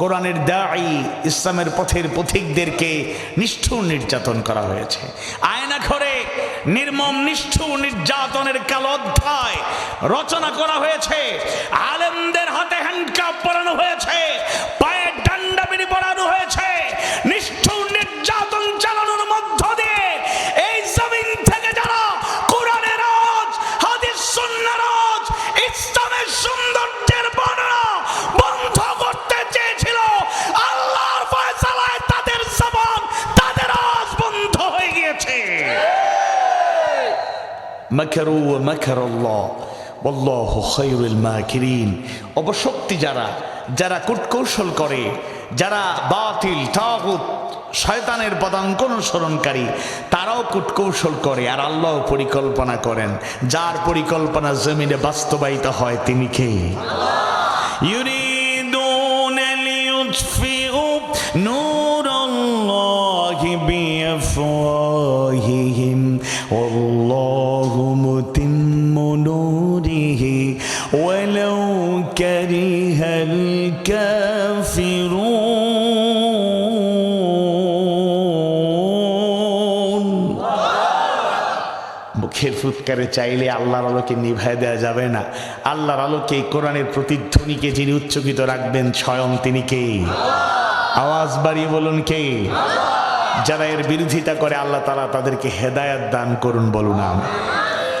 কোরআনের দায়ী ইসলামের পথের পথিকদেরকে নিষ্ঠুর নির্যাতন করা হয়েছে। আয়না ঘরে নির্মম নিষ্ঠুর নির্যাতনের কালো অধ্যায় রচনা করা হয়েছে। আলেমদের হাতে হ্যান্ডকাপ পরানো হয়েছে। পায়ে ডান্ডা বিড়ি পরানো হয়েছে। নিষ্ঠুর নির্যাতন চালানোর মধ্য দিয়ে এই থেকে যারা কোরআনের আজ হাদিস সুন্নাহর মাকারু ওয়া মাকারাল্লাহ ওয়াল্লাহু খায়রুল মাকিরিন অবশক্তি যারা যারা কূটকৌশল করে যারা বাতিল তাগুত শয়তানের পদাঙ্ক অনুসরণকারী তারাও কূটকৌশল করে আর আল্লাহ পরিকল্পনা করেন যার পরিকল্পনা জমিনে বাস্তবায়িত হয় তিনি কে يريدون ليطفئوا نور الله بأفواههم والله متم نوره ولو كره الكافرون মুখের ফুৎকারে চাইলে আল্লাহর আলোকে নিভায় দেওয়া যাবে না আল্লাহর আলোকে এই কোরআনের প্রতিধ্বনিকে যিনি উচ্চকিত রাখবেন স্বয়ং তিনি কে আওয়াজ বাড়িয়ে বলুন কে যারা এর বিরোধিতা করে আল্লাহ তালা তাদেরকে হেদায়াত দান করুন বলুন আমিন।